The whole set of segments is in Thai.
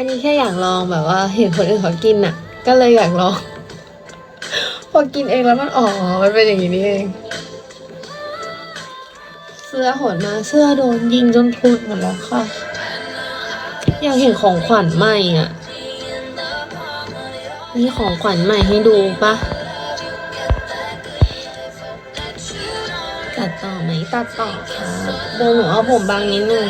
อันนี้แค่อยากลองแบบว่า เห็นคนอื่นเขากินอะ ก็เลยอยากลอง พอกินเองแล้วมันอ๋อมันเป็นอย่างนี้นี่เอง เสื้อหดมาเสื้อโดนยิงจนพรุนหมดแล้วค่ะ อยากเห็นของขวัญใหม่อะนี่ของขวัญใหม่ให้ดูปะตัดต่อไหมตัดต่อค่ะเดี๋ยวหนูเอาผมบางนิดนึง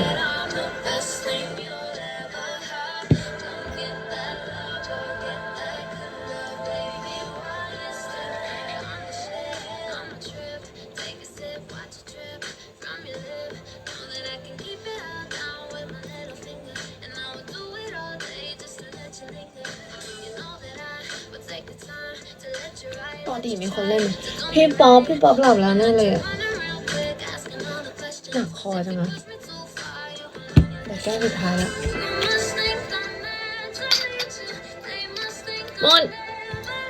ปกติมีคนเล่นไหมพี่ป๊อปพี่ป๊อปหลับแล้วแน่เลยอะหนักคอจังอะเดี๋ยวแก้สุดท้ายแล้วหมด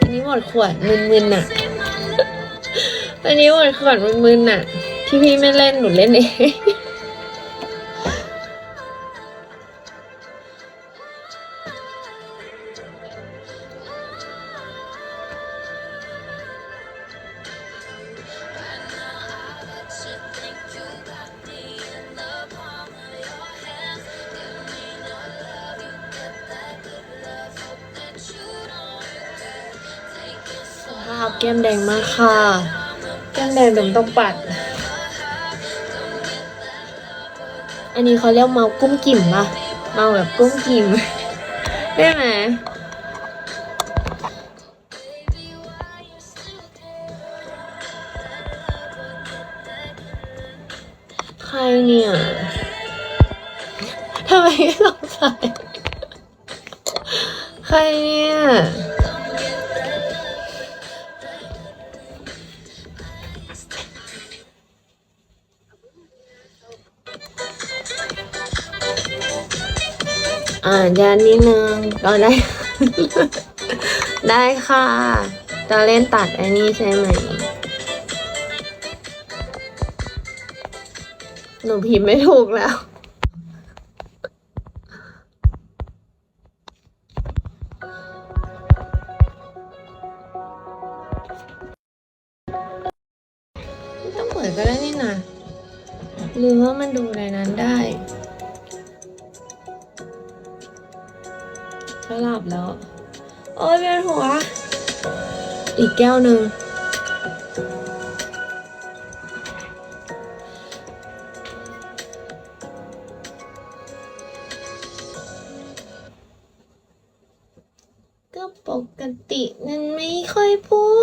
อันนี้หมดขวดมึนๆน่ะ อันนี้หมดขวดมึนๆน่ะ ที่พี่ไม่เล่นหนูเล่นเองาพแก้มแดงมากค่ะ แก้มแดงเดี๋ยวมันต้องปัด อันนี้เขาเรียกเมากุ้มกิ่มปะเมาแบบกุ้มกิ่มได้ไหมใครเนี่ยทำไมไม่สงสัยใครเนี่ย อ่านยานนิดนึงก็ได้ ได้ค่ะ จะเล่นตัดไอ้นี่ใช่ไหม หนูพิมพ์ไม่ถูกแล้วไม่ต้องเปิดก็ได้นี่นะหรือว่ามันดูในนั้นได้ สลับแล้ว โอ้ยเวียนหัว อีกแก้วหนึ่งก็ปกตินั้นไม่ค่อยพูด